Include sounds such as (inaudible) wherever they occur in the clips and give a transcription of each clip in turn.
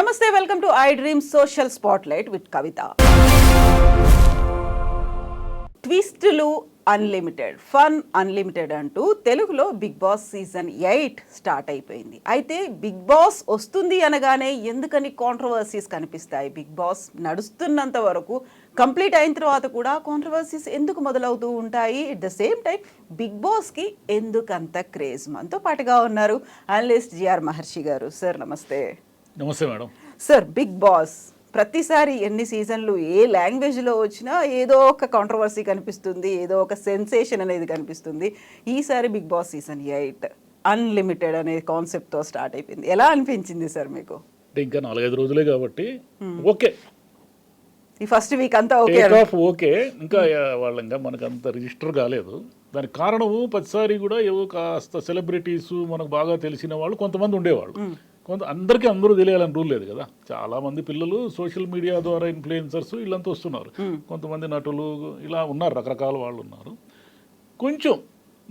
నమస్తే welcome to I dream social spotlight with Kavitha. ట్విస్టులు unlimited fun unlimited అంటూ తెలుగులో big boss season eight start అయిపోయింది. అయితే big boss వస్తుంది అనగానే ఎందుకని కాంట్రవర్సీస్ కనిపిస్తాయి? బిగ్ బాస్ నడుస్తున్నంత వరకు కంప్లీట్ అయిన తర్వాత కూడా కాంట్రవర్సీస్ ఎందుకు మొదలవుతూ ఉంటాయి? At the same time big బాస్కి ఎందుకంత క్రేజ్ మనతో పాటుగా ఉన్నారు అనలిస్ట్ జిఆర్ మహర్షి గారు. సార్ నమస్తే. నమస్తే మేడం. సార్ బిగ్ బాస్ ప్రతిసారి ఎన్ని సీజన్లు ఏ లాంగ్వేజ్లో వచ్చినా ఏదో ఒక కాంట్రవర్సీ కనిపిస్తుంది ఏదో ఒక సెన్సేషన్ అనేది కనిపిస్తుంది. ఈసారి big boss season eight unlimited అనే కాన్సెప్ట్తో స్టార్ట్ అయిపోయింది. ఎలా అనిపించింది సార్ మీకు? అంటే ఇంకా నాలుగైదు రోజులే కాబట్టి ఓకే. ఈ ఫస్ట్ వీక్ అంతా ఓకే ఆఫ్ ఓకే. ఇంకా వాళ్ళ ఇంకా మనకు అంత రిజిస్టర్ కాలేదు. దానికి కారణము ప్రతిసారి కూడా ఏవో కాస్త సెలబ్రిటీస్ మనకు బాగా తెలిసిన వాళ్ళు కొంతమంది ఉండేవాళ్ళు. కొంత అందరికీ అందరూ తెలియాలని రూల్ లేదు కదా. చాలా మంది పిల్లలు సోషల్ మీడియా ద్వారా ఇన్ఫ్లుయెన్సర్స్ వీళ్ళంతా వస్తున్నారు. కొంతమంది నటులు ఇలా ఉన్నారు రకరకాల వాళ్ళు ఉన్నారు. కొంచెం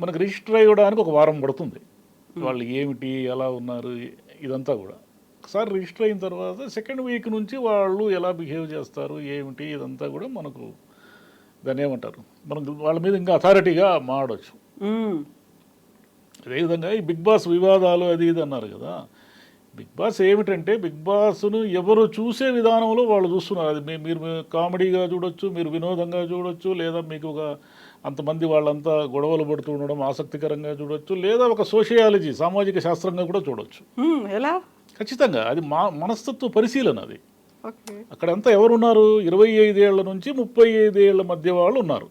మనకు రిజిస్టర్ అయ్యడానికి ఒక వారం పడుతుంది. వాళ్ళు ఏమిటి ఎలా ఉన్నారు ఇదంతా కూడా. ఒకసారి రిజిస్టర్ అయిన తర్వాత సెకండ్ వీక్ నుంచి వాళ్ళు ఎలా బిహేవ్ చేస్తారు ఏమిటి ఇదంతా కూడా మనకు దాన్ని ఏమంటారు? మనకు వాళ్ళ మీద ఇంకా అథారిటీగా మాడవచ్చు. అదేవిధంగా ఈ బిగ్ బాస్ వివాదాలు అది ఇది అన్నారు కదా. బిగ్ బాస్ ఏమిటంటే బిగ్ బాస్ను ఎవరు చూసే విధానంలో వాళ్ళు చూస్తున్నారు. అది మీరు కామెడీగా చూడొచ్చు మీరు వినోదంగా చూడొచ్చు లేదా మీకు ఒక అంతమంది వాళ్ళంతా గొడవలు పడుతూ ఉండడం ఆసక్తికరంగా చూడొచ్చు లేదా ఒక సోషియాలజీ సామాజిక శాస్త్రంగా కూడా చూడొచ్చు. ఎలా? ఖచ్చితంగా. అది మా మనస్తత్వ పరిశీలన అది. అక్కడంతా ఎవరున్నారు? ఇరవై ఐదేళ్ళ నుంచి ముప్పై ఐదేళ్ళ మధ్య వాళ్ళు ఉన్నారు.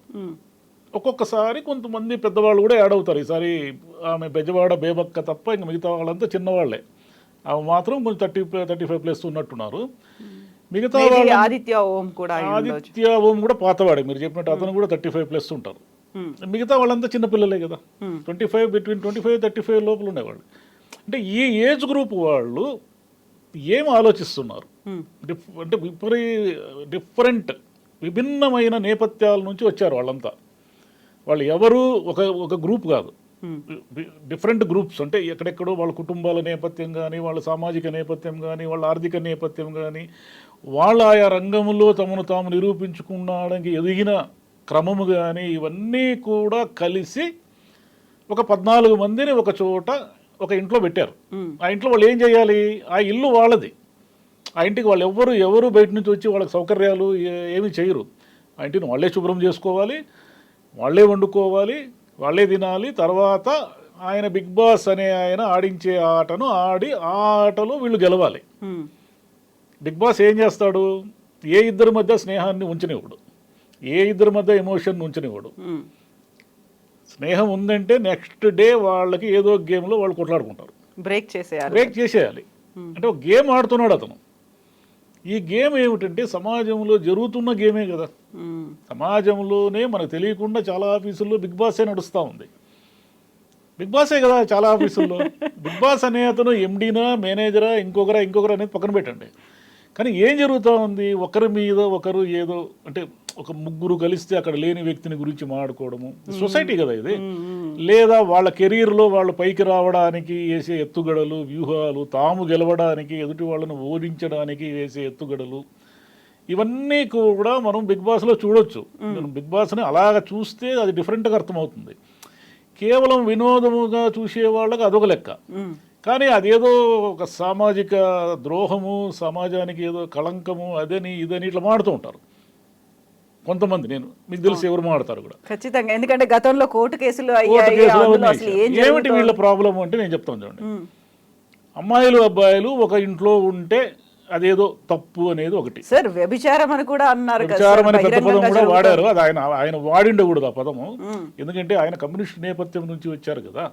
ఒక్కొక్కసారి కొంతమంది పెద్దవాళ్ళు కూడా యాడ్ అవుతారు. ఈసారి ఆమె బెజవాడ బేబక్క తప్ప ఇంక మిగతా వాళ్ళంతా చిన్నవాళ్ళే. ఆమె మాత్రం కొంచెం థర్టీ థర్టీ ఫైవ్ ప్లస్ ఉన్నట్టున్నారు. మిగతా ఆదిత్య ఓం కూడా ఆదిత్య ఓం కూడా పాతవాడే మీరు చెప్పినట్టు అతను కూడా థర్టీ ఫైవ్ ప్లస్ ఉంటారు. మిగతా వాళ్ళంతా చిన్నపిల్లలే కదా. Twenty five between twenty five thirty five లోపల ఉండేవాళ్ళు. అంటే ఈ ఏజ్ గ్రూప్ వాళ్ళు ఏం ఆలోచిస్తున్నారు? అంటే విపరీ డిఫరెంట్ విభిన్నమైన నేపథ్యాల నుంచి వచ్చారు వాళ్ళంతా. వాళ్ళు ఎవరు? ఒక ఒక గ్రూప్ కాదు. డిఫరెంట్ గ్రూప్స్ అంటే ఎక్కడెక్కడో వాళ్ళ కుటుంబాల నేపథ్యం కానీ వాళ్ళ సామాజిక నేపథ్యం కానీ వాళ్ళ ఆర్థిక నేపథ్యం కానీ వాళ్ళ ఆయా రంగంలో తమను తాము నిరూపించుకునడానికి ఎదిగిన క్రమము కానీ ఇవన్నీ కూడా కలిసి ఒక పద్నాలుగు మందిని ఒక చోట ఒక ఇంట్లో పెట్టారు. మ్మ్. ఆ ఇంట్లో వాళ్ళు ఏం చేయాలి? ఆ ఇల్లు వాళ్ళది. ఆ ఇంటికి వాళ్ళు ఎవ్వరు ఎవరు బయట నుంచి వచ్చి వాళ్ళకి సౌకర్యాలు ఏమీ చేయరు. ఆ ఇంటిని వాళ్ళే శుభ్రం చేసుకోవాలి. వాళ్ళే వండుకోవాలి. వాళ్ళే తినాలి తర్వాత ఆయన బిగ్ బాస్ అనే ఆయన ఆడించే ఆటను ఆడి ఆ ఆటలో వీళ్ళు గెలవాలి. బిగ్ బాస్ ఏం చేస్తాడు? ఏ ఇద్దరి మధ్య స్నేహాన్ని ఉంచనివ్వడు. ఏ ఇద్దరి మధ్య ఎమోషన్ ఉంచనివ్వడు. స్నేహం ఉందంటే నెక్స్ట్ డే వాళ్ళకి ఏదో గేమ్లో వాళ్ళు కొట్లాడుకుంటారు. బ్రేక్ చేసేయాలి. బ్రేక్ చేసేయాలి. అంటే ఒక గేమ్ ఆడుతున్నాడు అతను. ఈ గేమ్ ఏమిటంటే సమాజంలో జరుగుతున్న గేమే కదా. సమాజంలోనే మనకు తెలియకుండా చాలా ఆఫీసుల్లో బిగ్ బాసే నడుస్తూ ఉంది. బిగ్ బాసే కదా చాలా ఆఫీసుల్లో. (laughs) బిగ్ బాస్ అనే అతను ఎండీనా మేనేజరా ఇంకొకరా ఇంకొకరా అనేది పక్కన పెట్టండి. కానీ ఏం జరుగుతూ ఉంది? ఒకరి మీద ఒకరు ఏదో అంటే ఒక ముగ్గురు కలిస్తే అక్కడ లేని వ్యక్తిని గురించి మాట్లాడుకోవడము. సొసైటీ కదా ఇది. లేదా వాళ్ళ కెరీర్లో వాళ్ళు పైకి రావడానికి వేసే ఎత్తుగడలు వ్యూహాలు తాము గెలవడానికి ఎదుటి వాళ్ళను ఓడించడానికి వేసే ఎత్తుగడలు. ఇవన్నీ కూడా మనం బిగ్ బాస్లో చూడొచ్చు. మనం బిగ్ బాస్ని అలాగ చూస్తే అది డిఫరెంట్గా అర్థమవుతుంది. కేవలం వినోదముగా చూసే వాళ్ళకి అదొక లెక్క. కానీ అదేదో ఒక సామాజిక ద్రోహము సమాజానికి ఏదో కళంకము అదని ఇదని ఇట్లా మాడుతూ ఉంటారు. కొంతమంది నేను మీకు తెలిసి ఎవరు మాడతారు కూడా. ఖచ్చితంగా. ఎందుకంటే గతంలో కోర్టు కేసులు ఏమిటి వీళ్ళ ప్రాబ్లం అంటే నేను చెప్తాను చూడండి. మ్మ్. అమ్మాయిలు అబ్బాయిలు ఒక ఇంట్లో ఉంటే అదేదో తప్పు అనేది ఒకటి. సార్ వ్యభిచారం అని కూడా అన్నారు సార్, అనే పెద్ద పదం కూడా. వాడారు. అది ఆయన ఆయన వాడిండకూడదు ఆ పదము. ఎందుకంటే ఆయన కమ్యూనిస్ట్ నేపథ్యం నుంచి వచ్చారు కదా.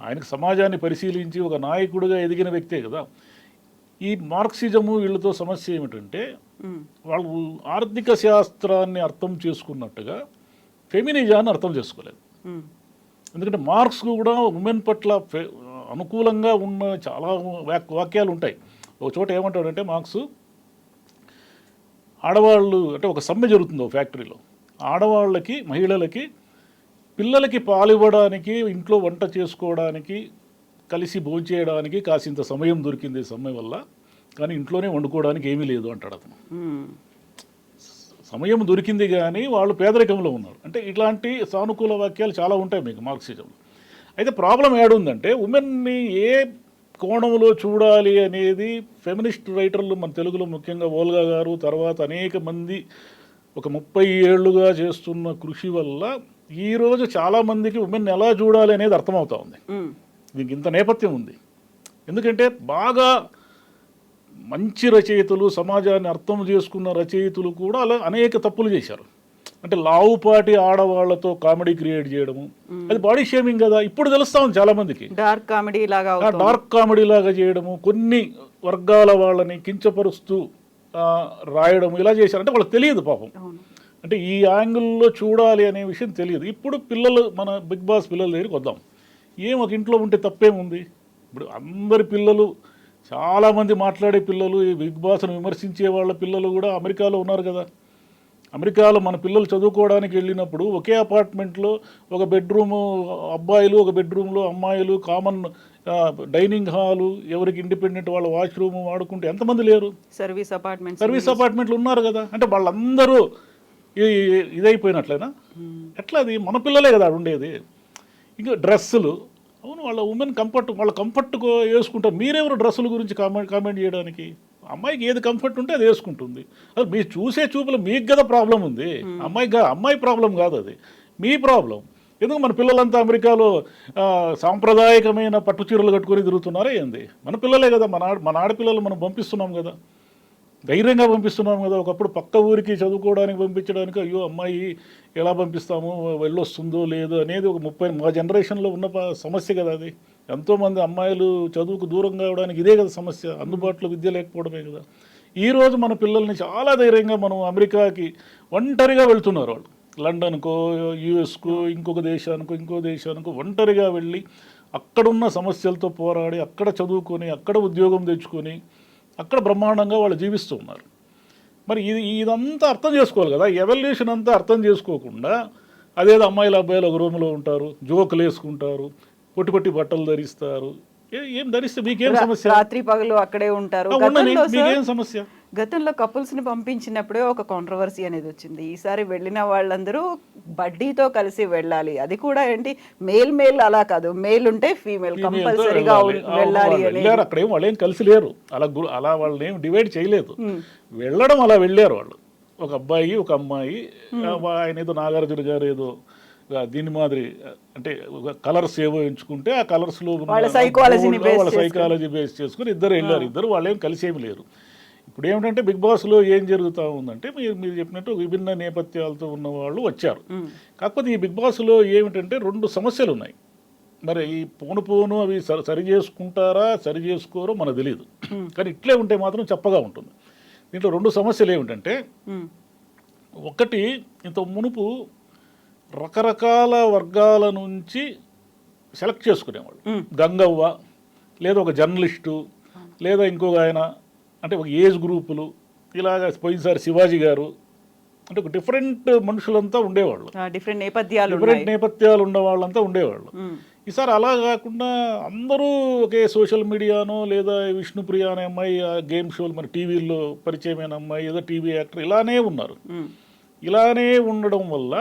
ఆయనకు సమాజాన్ని పరిశీలించి ఒక నాయకుడిగా ఎదిగిన వ్యక్తే కదా ఈ మార్క్సిజము వీళ్ళతో సమస్య ఏమిటంటే. వాళ్ళు ఆర్థిక శాస్త్రాన్ని అర్థం చేసుకున్నట్టుగా ఫెమినిజాన్ని అర్థం చేసుకోలేదు. ఎందుకంటే మార్క్స్ కూడా ఉమెన్ పట్ల అనుకూలంగా ఉన్న చాలా వాక్ వాక్యాలు ఉంటాయి ఒక చోట ఏమంటాడంటే మార్క్స్ ఆడవాళ్ళు అంటే ఒక సమ్మె జరుగుతుంది ఒక ఫ్యాక్టరీలో ఆడవాళ్ళకి మహిళలకి పిల్లలకి పాలివ్వడానికి ఇంట్లో వంట చేసుకోవడానికి కలిసి భోంచేయడానికి కాసింత సమయం దొరికింది ఈ సమ్మె వల్ల. కానీ ఇంట్లోనే వండుకోవడానికి ఏమీ లేదు అంటాడు అతను. సమయం దొరికింది కానీ వాళ్ళు పేదరికంలో ఉన్నారు. అంటే ఇట్లాంటి సానుకూల వాక్యాలు చాలా ఉంటాయి మీకు మార్క్సిజంలో. అయితే ప్రాబ్లం ఏడుందంటే ఉమెన్ని ఏ కోణంలో చూడాలి అనేది ఫెమినిస్ట్ రైటర్లు మన తెలుగులో ముఖ్యంగా ఓల్గా గారు తర్వాత అనేక మంది ఒక ముప్పై ఏళ్ళుగా చేస్తున్న కృషి వల్ల ఈరోజు చాలామందికి ఉమెన్ ఎలా చూడాలి అనేది అర్థమవుతా ఉంది. దీనికి ఇంత నేపథ్యం ఉంది. ఎందుకంటే బాగా మంచి రచయితలు సమాజాన్ని అర్థం చేసుకున్న రచయితలు కూడా అలా అనేక తప్పులు చేశారు. అంటే లావుపాటి ఆడవాళ్ళతో కామెడీ క్రియేట్ చేయడము. అది బాడీ షేమింగ్ కదా. ఇప్పుడు తెలుస్తా ఉంది చాలా మందికి. డార్క్ కామెడీ లాగా డార్క్ కామెడీ లాగా చేయడము కొన్ని వర్గాల వాళ్ళని కించపరుస్తూ రాయడం ఇలా చేశారు. అంటే వాళ్ళకి తెలియదు పాపం. అంటే ఈ యాంగిల్లో చూడాలి అనే విషయం తెలియదు. ఇప్పుడు పిల్లలు మన బిగ్ బాస్ పిల్లల దగ్గరికి వద్దాం. ఏం ఒక ఇంట్లో ఉంటే తప్పేముంది? ఇప్పుడు అందరి పిల్లలు చాలామంది మాట్లాడే పిల్లలు ఈ బిగ్ బాస్ను విమర్శించే వాళ్ళ పిల్లలు కూడా అమెరికాలో ఉన్నారు కదా. అమెరికాలో మన పిల్లలు చదువుకోవడానికి వెళ్ళినప్పుడు ఒకే అపార్ట్మెంట్లో ఒక బెడ్రూము అబ్బాయిలు ఒక బెడ్రూమ్లో అమ్మాయిలు కామన్ డైనింగ్ హాలు ఎవరికి ఇండిపెండెంట్ వాళ్ళ వాష్రూమ్ వాడుకుంటే ఎంతమంది లేరు? సర్వీస్ అపార్ట్మెంట్స్ సర్వీస్ అపార్ట్మెంట్లు ఉన్నారు కదా. అంటే వాళ్ళందరూ ఇదైపోయినట్లేనా? ఎట్లా అది? మన పిల్లలే కదా ఆడ ఉండేది. ఇంకా డ్రెస్సులు. అవును వాళ్ళ ఉమెన్ కంఫర్ట్ వాళ్ళ కంఫర్ట్ వేసుకుంటారు మీరెవరు డ్రెస్సుల గురించి కామెంట్ కామెంట్ చేయడానికి? అమ్మాయికి ఏది కంఫర్ట్ ఉంటే అది వేసుకుంటుంది. అది మీరు చూసే చూపులు మీకు కదా ప్రాబ్లం ఉంది. అమ్మాయి గా- అమ్మాయి ప్రాబ్లం కాదు అది. మీ ప్రాబ్లం ఎందుకు మన పిల్లలంతా అమెరికాలో సాంప్రదాయకమైన పట్టు చీరలు కట్టుకొని తిరుగుతున్నారా ఏంది? మన పిల్లలే కదా మన మన ఆడపిల్లలు మనం పంపిస్తున్నాం కదా. ధైర్యంగా పంపిస్తున్నాం కదా. ఒకప్పుడు పక్క ఊరికి చదువుకోవడానికి పంపించడానికి అయ్యో అమ్మాయి ఎలా పంపిస్తాము? వెళ్ళొస్తుందో లేదో అనేది ఒక ముప్పై మా జనరేషన్లో ఉన్న సమస్య కదా అది. ఎంతోమంది అమ్మాయిలు చదువుకు దూరం కావడానికి ఇదే కదా సమస్య. అందుబాటులో విద్య లేకపోవడమే కదా. ఈరోజు మన పిల్లల్ని చాలా ధైర్యంగా మనం అమెరికాకి ఒంటరిగా వెళ్తున్నారు వాళ్ళు. లండన్కో యుఎస్కో ఇంకొక దేశానికో ఇంకో దేశానికో ఒంటరిగా వెళ్ళి అక్కడున్న సమస్యలతో పోరాడి అక్కడ చదువుకొని అక్కడ ఉద్యోగం తెచ్చుకొని అక్కడ బ్రహ్మాండంగా వాళ్ళు జీవిస్తూ ఉన్నారు. మరి ఇది ఇదంతా అర్థం చేసుకోవాలి కదా. ఎవల్యూషన్ అంతా అర్థం చేసుకోకుండా అదేదో అమ్మాయిలు అబ్బాయిలు ఒక రూమ్లో ఉంటారు జోకులు వేసుకుంటారు పొట్టి పొట్టి బట్టలు ధరిస్తారు. ఏ- ధరిస్తే మీకేం సమస్య? రాత్రి పగలు అక్కడే ఉంటారు. మీకేం సమస్య? గతంలో కపుల్స్ని పంపించినప్పుడే ఒక కాంట్రవర్సీ అనేది వచ్చింది. ఈసారి వెళ్ళిన వాళ్ళందరూ బడ్డీతో కలిసి వెళ్ళాలి. అది కూడా ఏంటి? మేల్ మేల్ అలా కాదు. మేల్ ఉంటే ఫీమేల్ కంపల్సరీగా వెళ్ళాలి. వెళ్ళారు. అక్కడ ఏం వాళ్ళు ఏం కలిసి లేరు. అలా అలా వాళ్ళని ఏం డివైడ్ చేయలేదు. వెళ్ళడం అలా వెళ్ళారు వాళ్ళు. ఒక అబ్బాయి ఒక అమ్మాయి ఆయన ఏదో నాగార్జున గారు ఏదో దీని మాదిరి అంటే కలర్స్ ఏవో ఎంచుకుంటే ఆ కలర్స్లో ఉన్న వాళ్ళ. సైకాలజీ బేస్ చేసుకుని. ఇద్దరు వెళ్ళారు. ఇద్దరు వాళ్ళు ఏం కలిసి ఏమి లేరు. ఇప్పుడు ఏమిటంటే బిగ్ బాస్లో ఏం జరుగుతూ ఉందంటే మీరు మీరు చెప్పినట్టు విభిన్న నేపథ్యాలతో ఉన్న వాళ్ళు వచ్చారు. కాకపోతే ఈ బిగ్ బాస్లో ఏమిటంటే రెండు సమస్యలు ఉన్నాయి. మరి ఈ పోను పోను అవి సరి సరి చేసుకుంటారా సరి చేసుకోరో మనకు తెలియదు కానీ ఇట్లే ఉంటే మాత్రం చెప్పగా ఉంటుంది. దీంట్లో రెండు సమస్యలు ఏమిటంటే ఒకటి ఇంత మునుపు రకరకాల వర్గాల నుంచి సెలెక్ట్ చేసుకునేవాళ్ళు. గంగవ్వ లేదా ఒక జర్నలిస్టు లేదా ఇంకొక ఆయన అంటే ఒక ఏజ్ గ్రూపులు ఇలాగ పోయినసారి శివాజీ గారు అంటే ఒక డిఫరెంట్ మనుషులంతా ఉండేవాళ్ళు. డిఫరెంట్ నేపథ్యాలు డిఫరెంట్ నేపథ్యాలు ఉన్న వాళ్ళంతా ఉండేవాళ్ళు. ఈసారి అలా కాకుండా అందరూ ఒకే సోషల్ మీడియానో లేదా విష్ణుప్రియ అనే అమ్మాయి ఆ గేమ్ షోలు మరి టీవీల్లో పరిచయమైన అమ్మాయి ఏదో టీవీ యాక్టర్ ఇలానే ఉన్నారు. ఇలానే ఉండడం వల్ల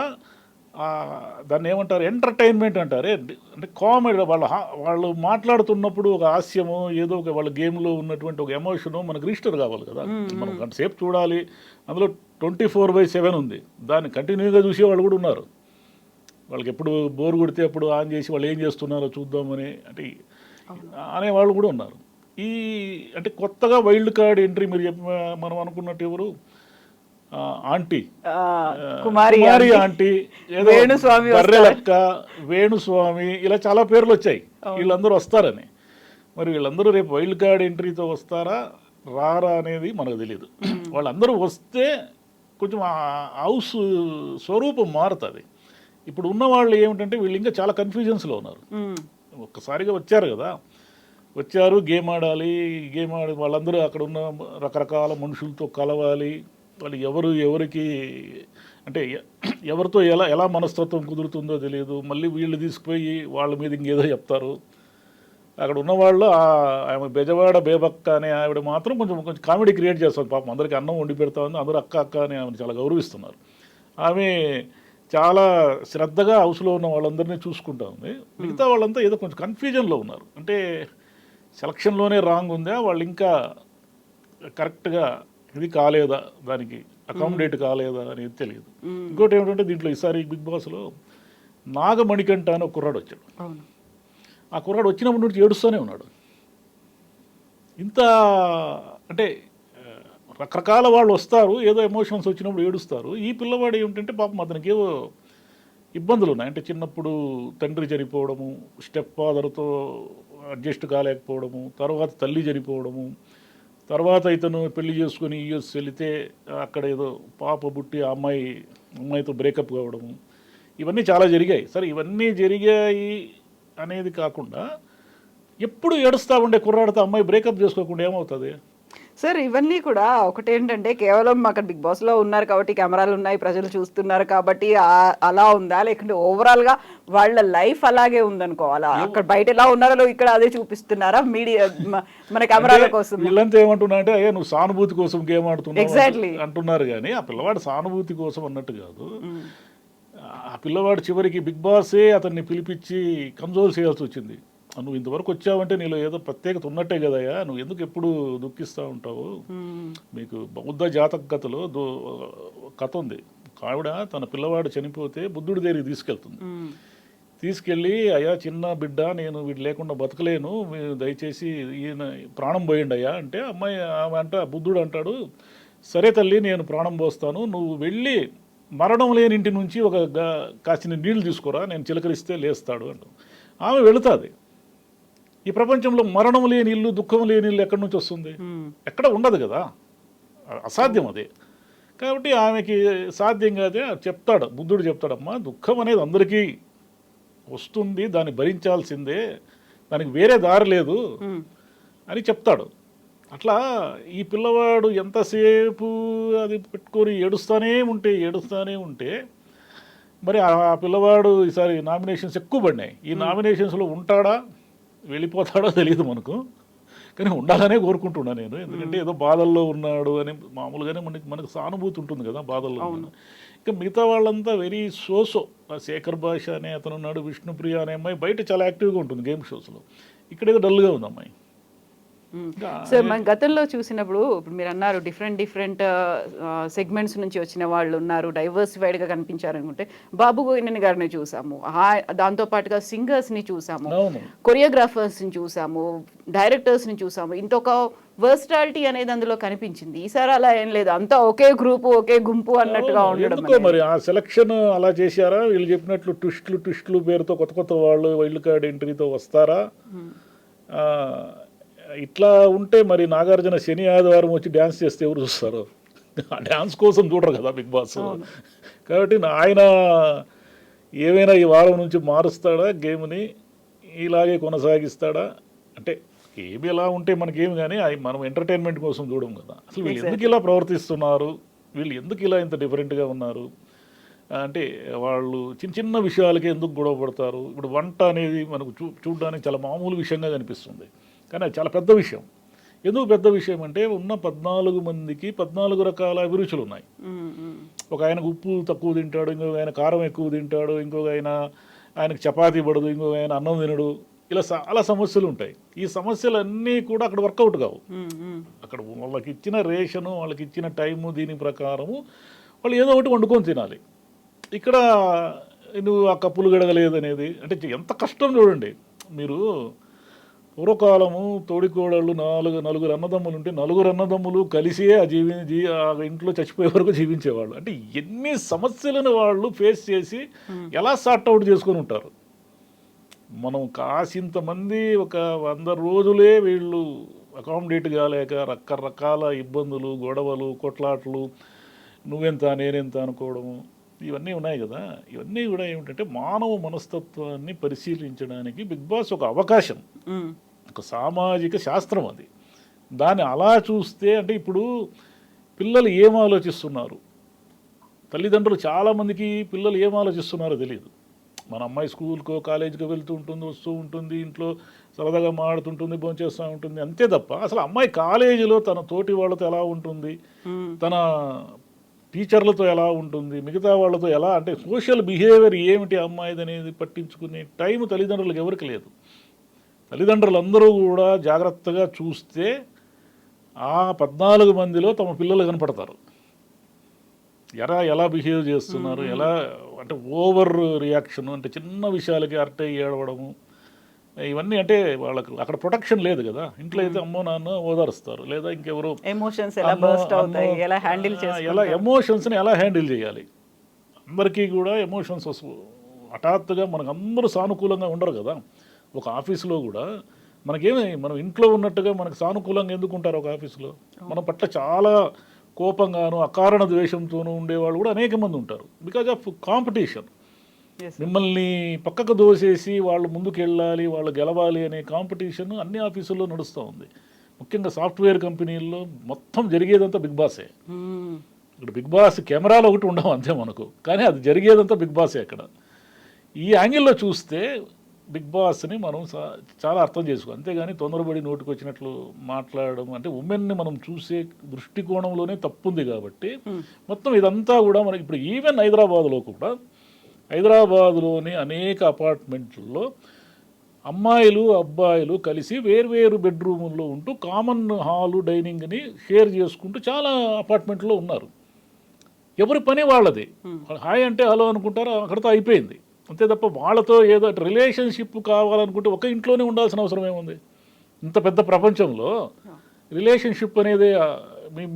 దాన్ని ఏమంటారు? ఎంటర్టైన్మెంట్ అంటారే. అంటే కామెడీ వాళ్ళ వాళ్ళు మాట్లాడుతున్నప్పుడు ఒక హాస్యము ఏదో ఒక వాళ్ళ గేమ్లో ఉన్నటువంటి ఒక ఎమోషను మనకు రిజిస్టర్ కావాలి కదా. మనం గంట సేపు చూడాలి. అందులో ట్వంటీ ఫోర్ బై సెవెన్ ఉంది. దాన్ని కంటిన్యూగా చూసే వాళ్ళు కూడా ఉన్నారు. వాళ్ళకి ఎప్పుడు బోర్ కొడితే అప్పుడు ఆన్ చేసి వాళ్ళు ఏం చేస్తున్నారో చూద్దామని అంటే అనేవాళ్ళు కూడా ఉన్నారు. ఈ అంటే కొత్తగా వైల్డ్ కార్డ్ ఎంట్రీ మీరు చెప్ప మనం అనుకున్నట్టు ఎవరు? ఆంటీ. కుమారి ఆంటీ. వేణుస్వామి బర్రెలక్క వేణుస్వామి ఇలా చాలా పేర్లు వచ్చాయి. వీళ్ళందరూ వస్తారని. మరి వీళ్ళందరూ రేపు వైల్డ్ కార్డ్ ఎంట్రీతో వస్తారా రారా అనేది మనకు తెలియదు వాళ్ళందరూ వస్తే కొంచెం హౌస్ స్వరూపం మారుతుంది. ఇప్పుడు ఉన్న వాళ్ళు ఏమిటంటే వీళ్ళు ఇంకా చాలా కన్ఫ్యూజన్స్లో ఉన్నారు. ఒక్కసారిగా వచ్చారు కదా. వచ్చారు గేమ్ ఆడాలి గేమ్ ఆడి వాళ్ళందరూ అక్కడ ఉన్న రకరకాల మనుషులతో కలవాలి. వాళ్ళు ఎవరు ఎవరికి అంటే ఎవరితో ఎలా ఎలా మనస్తత్వం కుదురుతుందో తెలియదు. మళ్ళీ వీళ్ళు తీసుకుపోయి వాళ్ళ మీద ఇంకేదో చెప్తారు. అక్కడ ఉన్నవాళ్ళు ఆమె బెజవాడ బేబక్క అనే ఆవిడ మాత్రం కొంచెం కొంచెం కామెడీ క్రియేట్ చేస్తుంది. పాపం అందరికీ అన్నం వండి పెడతా ఉంది. అందరూ అక్క అక్క అని ఆమెను చాలా గౌరవిస్తున్నారు. ఆమె చాలా శ్రద్ధగా హౌస్లో ఉన్న వాళ్ళందరినీ చూసుకుంటా ఉంది. మిగతా వాళ్ళంతా ఏదో కొంచెం కన్ఫ్యూజన్లో ఉన్నారు. అంటే సెలక్షన్లోనే రాంగ్ ఉందా? వాళ్ళు ఇంకా కరెక్ట్గా ఇది కాలేదా దానికి? అకామిడేట్ కాలేదా అనేది తెలియదు. ఇంకోటి ఏమిటంటే దీంట్లో ఈసారి బిగ్ బాస్లో నాగమణికంఠ అని ఒక కుర్రాడు వచ్చాడు. ఆ కుర్రాడు వచ్చినప్పటి నుంచి ఏడుస్తూనే ఉన్నాడు. ఇంత అంటే రకరకాల వాళ్ళు వస్తారు ఏదో ఎమోషన్స్ వచ్చినప్పుడు ఏడుస్తారు. ఈ పిల్లవాడు ఏమిటంటే పాపం అతనికి ఏవో ఇబ్బందులు ఉన్నాయి. అంటే చిన్నప్పుడు తండ్రి చనిపోవడము స్టెప్ ఫాదర్తో అడ్జస్ట్ కాలేకపోవడము తర్వాత తల్లి చనిపోవడము తర్వాత ఇతను పెళ్ళి చేసుకొని యూఎస్ వెళితే అక్కడ ఏదో పాప పుట్టి ఆ అమ్మాయి అమ్మాయితో బ్రేకప్ కావడము. ఇవన్నీ చాలా జరిగాయి. సరే ఇవన్నీ జరిగాయి అనేది కాకుండా ఎప్పుడు ఏడుస్తూ ఉండే కుర్రాడితో అమ్మాయి బ్రేకప్ చేసుకోకుండా ఏమవుతుంది? సార్ ఇవన్నీ కూడా ఒకటేంటంటే కేవలం అక్కడ బిగ్ బాస్లో ఉన్నారు కాబట్టి కెమెరాలు ఉన్నాయి ప్రజలు చూస్తున్నారు కాబట్టి అలా ఉందా? లేకుంటే ఓవరాల్గా వాళ్ళ లైఫ్ అలాగే ఉందనుకోవాలా అక్కడ బయట ఎలా ఉన్నారో ఇక్కడ అదే చూపిస్తున్నారా? మీడియా మన కెమెరాల కోసం. వీళ్ళంతా ఏమంటున్నా అంటే అయ్యా నువ్వు సానుభూతి కోసం గేమ్ ఆడుతున్నావు Exactly. అంటున్నారు కానీ ఆ పిల్లవాడు సానుభూతి కోసం అన్నట్టు కాదు. ఆ పిల్లవాడు చివరికి బిగ్ బాసే అతన్ని పిలిపించి కన్సోల్ చేయాల్సి వచ్చింది. నువ్వు ఇంతవరకు వచ్చావంటే నీలో ఏదో ప్రత్యేకత ఉన్నట్టే కదయ్యా. నువ్వు ఎందుకు ఎప్పుడు దుఃఖిస్తూ ఉంటావు? మీకు బౌద్ధ జాతక కథలో కథ ఉంది. ఆవిడ తన పిల్లవాడు చనిపోతే బుద్ధుడి దగ్గరికి తీసుకెళ్తుంది. తీసుకెళ్ళి అయ్యా చిన్న బిడ్డ నేను వీడు లేకుండా బతకలేను. మీరు దయచేసి ఈయన ప్రాణం పోయండి అయ్యా అంటే అమ్మాయి ఆమె అంట బుద్ధుడు అంటాడు సరే తల్లి నేను ప్రాణం పోస్తాను. నువ్వు వెళ్ళి మరణం లేని ఇంటి నుంచి ఒక కాసిన నీళ్ళు తీసుకురా. నేను చిలకరిస్తే లేస్తాడు అంట. ఆమె వెళుతుంది. ఈ ప్రపంచంలో మరణం లేని ఇల్లు దుఃఖం లేని ఇల్లు ఎక్కడి నుంచి వస్తుంది? ఎక్కడ ఉండదు కదా. అసాధ్యం అది. కాబట్టి ఆమెకి సాధ్యం కాదే చెప్తాడు. బుద్ధుడు చెప్తాడమ్మా దుఃఖం అనేది అందరికీ వస్తుంది దాన్ని భరించాల్సిందే దానికి వేరే దారి లేదు అని చెప్తాడు. అట్లా ఈ పిల్లవాడు ఎంతసేపు అది పెట్టుకొని ఏడుస్తూనే ఉంటే ఏడుస్తూనే ఉంటే మరి ఆ ఆ పిల్లవాడు ఈసారి నామినేషన్స్ ఎక్కువ పడినాయి. ఈ నామినేషన్స్లో ఉంటాడా? వెళ్ళిపోతాడో తెలియదు మనకు. కానీ ఉండాలనే కోరుకుంటున్నా నేను. ఎందుకంటే ఏదో బాధల్లో ఉన్నాడు అని మామూలుగానే మనకి మనకు సానుభూతి ఉంటుంది కదా బాధల్లో. ఇంకా మిగతా వాళ్ళంతా వెరీ సోసో ఆ శేఖర్ భాష అనే అతను ఉన్నాడు విష్ణుప్రియ అనే అమ్మాయి బయట చాలా యాక్టివ్గా ఉంటుంది గేమ్ షోస్లో. ఇక్కడ ఏదో డల్గా ఉంది అమ్మాయి. సో మన గతంలో చూసినప్పుడు ఇప్పుడు మీరు అన్నారు డిఫరెంట్ డిఫరెంట్ సెగ్మెంట్స్ నుంచి వచ్చిన వాళ్ళు ఉన్నారు డైవర్సిఫైడ్గా కనిపించారు అనుకుంటే బాబు గోయినని గారిని చూసాము. దాంతో పాటుగా సింగర్స్ని చూసాము. అవును. కొరియోగ్రాఫర్స్ని చూసాము. డైరెక్టర్స్ని చూసాము. ఇంకొక వర్స్టాలిటీ అనేది అందులో కనిపించింది. ఈసారి అలా ఏం లేదు. అంతా ఒకే గ్రూప్ ఒకే గుంపు అన్నట్టుగా ఉండడం మరి ఆ సెలక్షన్ అలా చేశారా? వీళ్ళు చెప్పినట్లు ట్విస్ట్లు ట్విస్ట్లు పేరుతో కొత్త కొత్త వాళ్ళు వైల్డ్ కార్డ్ ఎంట్రీతో వస్తారా? ఇట్లా ఉంటే మరి నాగార్జున శని ఆదివారం వచ్చి డ్యాన్స్ చేస్తే ఎవరు చూస్తారు? ఆ డ్యాన్స్ కోసం చూడరు కదా బిగ్ బాస్. కాబట్టి ఆయన ఏమైనా ఈ వారం నుంచి మారుస్తాడా గేమ్ని? ఇలాగే కొనసాగిస్తాడా? అంటే గేమ్ ఎలా ఉంటే మనకేమి కానీ అవి మనం ఎంటర్టైన్మెంట్ కోసం చూడం కదా. అసలు వీళ్ళు ఎందుకు ఇలా ప్రవర్తిస్తున్నారు? వీళ్ళు ఎందుకు ఇలా ఇంత డిఫరెంట్గా ఉన్నారు? అంటే వాళ్ళు చిన్న చిన్న విషయాలకి ఎందుకు గొడవ పడతారు? ఇప్పుడు వంట అనేది మనకు చూ చూడడానికి చాలా మామూలు విషయంగా కనిపిస్తుంది. కానీ అది చాలా పెద్ద విషయం. ఎందుకు పెద్ద విషయం అంటే ఉన్న పద్నాలుగు మందికి పద్నాలుగు రకాల అభిరుచులు ఉన్నాయి. ఒక ఆయనకు ఉప్పు తక్కువ తింటాడు ఇంకొక ఆయన కారం ఎక్కువ తింటాడు ఇంకొక ఆయన ఆయనకు చపాతీ పడదు ఇంకొక ఆయన అన్నం తినడు. ఇలా చాలా సమస్యలు ఉంటాయి. ఈ సమస్యలన్నీ కూడా అక్కడ వర్కౌట్ కావు. అక్కడ వాళ్ళకి ఇచ్చిన రేషను వాళ్ళకి ఇచ్చిన టైము దీని ప్రకారము వాళ్ళు ఏదో ఒకటి వండుకొని తినాలి. ఇక్కడ నువ్వు ఆ కప్పులు గడగలేదు అనేది అంటే ఎంత కష్టం చూడండి. మీరు పూర్వకాలము తోడికోడళ్ళు నాలుగు నలుగురు అన్నదమ్ములు ఉంటే నలుగురు అన్నదమ్ములు కలిసే ఆ జీవి జీ ఆ ఇంట్లో చచ్చిపోయే వరకు జీవించేవాళ్ళు. అంటే ఎన్ని సమస్యలను వాళ్ళు ఫేస్ చేసి ఎలా సార్ట్ అవుట్ చేసుకొని ఉంటారు? మనం కాసింత మంది ఒక వంద రోజులే వీళ్ళు అకామిడేట్ కాలేక రకరకాల ఇబ్బందులు గొడవలు కొట్లాట్లు నువ్వెంత నేనెంత అనుకోవడము. ఇవన్నీ ఉన్నాయి కదా. ఇవన్నీ కూడా ఏమిటంటే మానవ మనస్తత్వాన్ని పరిశీలించడానికి బిగ్ బాస్ ఒక అవకాశం. ఒక సామాజిక శాస్త్రం అది. దాన్ని అలా చూస్తే అంటే ఇప్పుడు పిల్లలు ఏం ఆలోచిస్తున్నారు? తల్లిదండ్రులు చాలామందికి పిల్లలు ఏం ఆలోచిస్తున్నారో తెలియదు. మన అమ్మాయి స్కూల్కో కాలేజీకో వెళ్తూ ఉంటుంది వస్తూ ఉంటుంది ఇంట్లో సరదాగా మాడుతుంటుంది భోంచేస్తూ ఉంటుంది అంతే తప్ప అసలు అమ్మాయి కాలేజీలో తన తోటి వాళ్ళతో ఎలా ఉంటుంది? తన టీచర్లతో ఎలా ఉంటుంది మిగతా వాళ్ళతో ఎలా అంటే సోషల్ బిహేవియర్ ఏమిటి అమ్మాయిది అనేది పట్టించుకునే టైం తల్లిదండ్రులకు ఎవరికి లేదు. తల్లిదండ్రులందరూ కూడా జాగ్రత్తగా చూస్తే ఆ పద్నాలుగు మందిలో తమ పిల్లలు కనపడతారు. ఎలా ఎలా బిహేవ్ చేస్తున్నారు ఎలా అంటే ఓవర్ రియాక్షన్ అంటే చిన్న విషయాలకి అర్టే ఏడవడము ఇవన్నీ అంటే వాళ్ళకు అక్కడ ప్రొటెక్షన్ లేదు కదా. ఇంట్లో అయితే అమ్మో నాన్న ఓదారుస్తారు. లేదా ఇంకెవరు ఎమోషన్స్ ఎలా బర్స్ట్ అవుతాయి ఎలా హ్యాండిల్ చేస్తారు ఎలా ఎమోషన్స్ని ఎలా హ్యాండిల్ చేయాలి? అందరికీ కూడా ఎమోషన్స్ హఠాత్తుగా మనకు అందరూ సానుకూలంగా ఉండరు కదా. ఒక ఆఫీసులో కూడా మనకేమి మనం ఇంట్లో ఉన్నట్టుగా మనకు సానుకూలంగా ఎందుకు ఉంటారు ఒక ఆఫీసులో? మన పట్ల చాలా కోపంగాను అకారణ ద్వేషంతోనూ ఉండేవాళ్ళు కూడా అనేక మంది ఉంటారు. Because of competition. మిమ్మల్ని పక్కకు దోసేసి వాళ్ళు ముందుకు వెళ్ళాలి వాళ్ళు గెలవాలి అనే కాంపిటీషన్ అన్ని ఆఫీసుల్లో నడుస్తూ ఉంది. ముఖ్యంగా సాఫ్ట్వేర్ కంపెనీల్లో మొత్తం జరిగేదంతా బిగ్ బాసే. మ్మ్. ఇక్కడ బిగ్ బాస్ కెమెరాలు ఒకటి ఉండవు అంతే మనకు. కానీ అది జరిగేదంతా బిగ్ బాసే అక్కడ. ఈ యాంగిల్లో చూస్తే బిగ్ బాస్ని మనం చాలా అర్థం చేసుకో అంతేగాని తొందరపడి నోటికి వచ్చినట్లు మాట్లాడడం అంటే ఉమెన్ని మనం చూసే దృష్టికోణంలోనే తప్పుంది కాబట్టి మొత్తం ఇదంతా కూడా మనకి ఇప్పుడు ఈవెన్ హైదరాబాద్లో కూడా హైదరాబాద్లోని అనేక అపార్ట్మెంట్లలో అమ్మాయిలు అబ్బాయిలు కలిసి వేర్వేరు బెడ్రూముల్లో ఉంటూ కామన్ హాలు డైనింగ్ని షేర్ చేసుకుంటూ చాలా అపార్ట్మెంట్లో ఉన్నారు. ఎవరి పని వాళ్ళది. హాయ్ అంటే హలో అనుకుంటారు అక్కడితో అయిపోయింది. అంతే తప్ప వాళ్ళతో ఏదో రిలేషన్షిప్ కావాలనుకుంటే ఒక ఇంట్లోనే ఉండాల్సిన అవసరం ఏముంది? ఇంత పెద్ద ప్రపంచంలో రిలేషన్షిప్ అనేది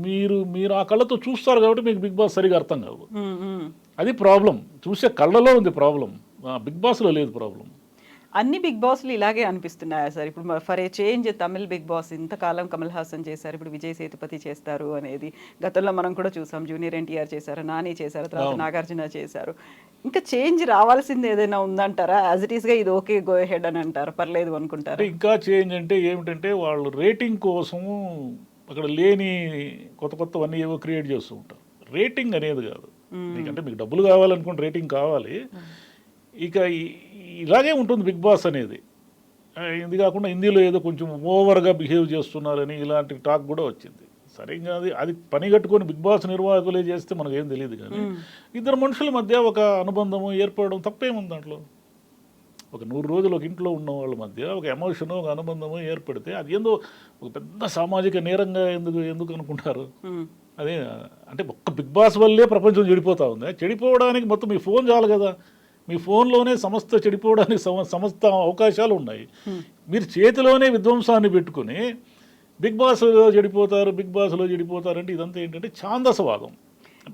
మీరు మీరు ఆ కళ్ళతో చూస్తారు కాబట్టి మీకు బిగ్ బాస్ సరిగా అర్థం మ్మ్. అది ప్రాబ్లం చూసే కళ్ళలో ఉంది ప్రాబ్లం బిగ్ బాస్లో లేదు ప్రాబ్లం అన్ని బిగ్ బాస్లు ఇలాగే అనిపిస్తున్నాయా సార్? ఇప్పుడు for a change Tamil big boss ఇంతకాలం కమల్ హాసన్ చేశారు ఇప్పుడు విజయ్ సేతుపతి చేస్తారు అనేది. గతంలో మనం కూడా చూసాం జూనియర్ ఎన్టీఆర్ చేశారు నాని చేశారు తర్వాత నాగార్జున చేశారు. ఇంకా చేంజ్ రావాల్సింది ఏదైనా ఉందంటారా? యాజ్ ఇట్ ఈస్గా ఇది ఓకే గో హెడ్ అని అంటారు. పర్లేదు అనుకుంటారు? ఇంకా చేంజ్ అంటే ఏమిటంటే వాళ్ళు రేటింగ్ కోసం అక్కడ లేని కొత్త కొత్తవన్నీ ఏవో క్రియేట్ చేస్తూ ఉంటారు. రేటింగ్ అనేది కాదు. మీకంటే మీకు డబ్బులు కావాలనుకుంటే రేటింగ్ కావాలి. ఇక ఇలాగే ఉంటుంది బిగ్ బాస్ అనేది. ఇది కాకుండా హిందీలో ఏదో కొంచెం ఓవర్గా బిహేవ్ చేస్తున్నారని ఇలాంటి టాక్ కూడా వచ్చింది. సరే ఇంకా అది అది పని కట్టుకొని బిగ్ బాస్ నిర్వాహకులే చేస్తే మనకు ఏం తెలియదు కానీ ఇద్దరు మనుషుల మధ్య ఒక అనుబంధము ఏర్పడడం తప్పేముంది దాంట్లో? ఒక నూరు రోజులు ఒక ఇంట్లో ఉన్న వాళ్ళ మధ్య ఒక ఎమోషన్ ఒక అనుబంధము ఏర్పడితే అది ఏందో ఒక పెద్ద సామాజిక నేరంగా ఎందుకు ఎందుకు అనుకుంటారు. అదే అంటే ఒక్క బిగ్ బాస్ వల్లే ప్రపంచం చెడిపోతా ఉంది. చెడిపోవడానికి మొత్తం మీ ఫోన్ చాలు కదా. మీ ఫోన్లోనే సమస్త చెడిపోవడానికి సమ- సమస్త అవకాశాలు ఉన్నాయి. మీరు చేతిలోనే విధ్వంసాన్ని పెట్టుకుని బిగ్ బాస్లో చెడిపోతారు బిగ్ బాస్లో చెడిపోతారు అంటే ఇదంతా ఏంటంటే ఛాందసవాదం.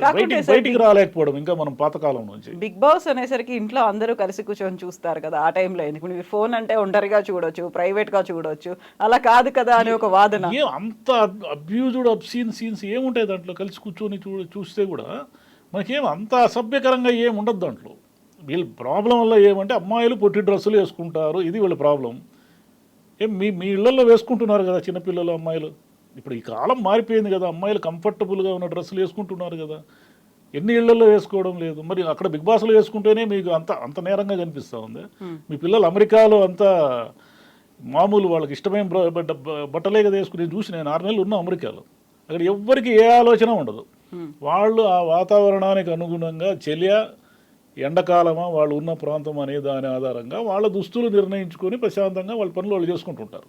బయటికి రాలేకపోవడం ఇంకా మనం పాతకాలం నుంచి. బిగ్ బాస్ అనేసరికి ఇంట్లో అందరూ కలిసి కూర్చొని చూస్తారు కదా ఆ టైంలో ఇప్పుడు మీరు ఫోన్ అంటే ఒంటరిగా చూడొచ్చు ప్రైవేట్గా చూడొచ్చు. అలా కాదు కదా అనే ఒక వాదన. అంత అబ్యూజ్డ్ అబ్సీన్ సీన్స్ ఏముంటాయి దాంట్లో? కలిసి కూర్చొని చూ చూస్తే కూడా మనకేం అంత అసభ్యకరంగా ఏం ఉండదు దాంట్లో. వీళ్ళ ప్రాబ్లం వల్ల ఏమంటే అమ్మాయిలు పొట్టి డ్రెస్సులు వేసుకుంటారు. ఇది వీళ్ళ ప్రాబ్లం ఏం మీ మీ ఇళ్ళలో వేసుకుంటున్నారు కదా చిన్నపిల్లలు అమ్మాయిలు? ఇప్పుడు ఈ కాలం మారిపోయింది కదా. అమ్మాయిలు కంఫర్టబుల్గా ఉన్న డ్రెస్సులు వేసుకుంటున్నారు కదా. ఎన్ని ఇళ్ళలో వేసుకోవడం లేదు. మరి అక్కడ బిగ్ బాస్లో వేసుకుంటేనే మీకు అంత అంత నేరంగా కనిపిస్తూ ఉంది. మీ పిల్లలు అమెరికాలో అంతా మామూలు వాళ్ళకి ఇష్టమైన బట్టలే కదా వేసుకుని. చూసి నేను ఆరు నెలలు ఉన్నా అమెరికాలో. అక్కడ ఎవ్వరికి ఏ ఆలోచన ఉండదు. వాళ్ళు ఆ వాతావరణానికి అనుగుణంగా చెలియా ఎండాకాలమా వాళ్ళు ఉన్న ప్రాంతం అనే దాని ఆధారంగా వాళ్ళ దుస్తులు నిర్ణయించుకొని ప్రశాంతంగా వాళ్ళ పనులు వాళ్ళు చేసుకుంటుంటారు.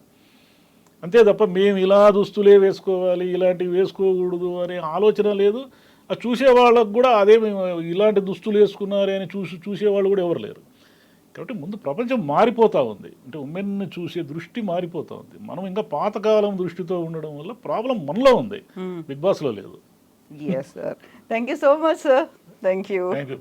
అంతే తప్ప మేము ఇలా దుస్తులే వేసుకోవాలి ఇలాంటివి వేసుకోకూడదు అనే ఆలోచన లేదు. ఆ చూసే వాళ్ళకు కూడా అదే మేము ఇలాంటి దుస్తులు వేసుకున్నారే అని చూసి చూసేవాళ్ళు కూడా ఎవరు లేరు. కాబట్టి ముందు ప్రపంచం మారిపోతూ ఉంది. అంటే ఉమెన్ని చూసే దృష్టి మారిపోతూ ఉంది. మనం ఇంకా పాతకాలం దృష్టితో ఉండడం వల్ల ప్రాబ్లం మనలో ఉంది. బిగ్ బాస్లో లేదు. Yes sir thank you so much sir thank you thank you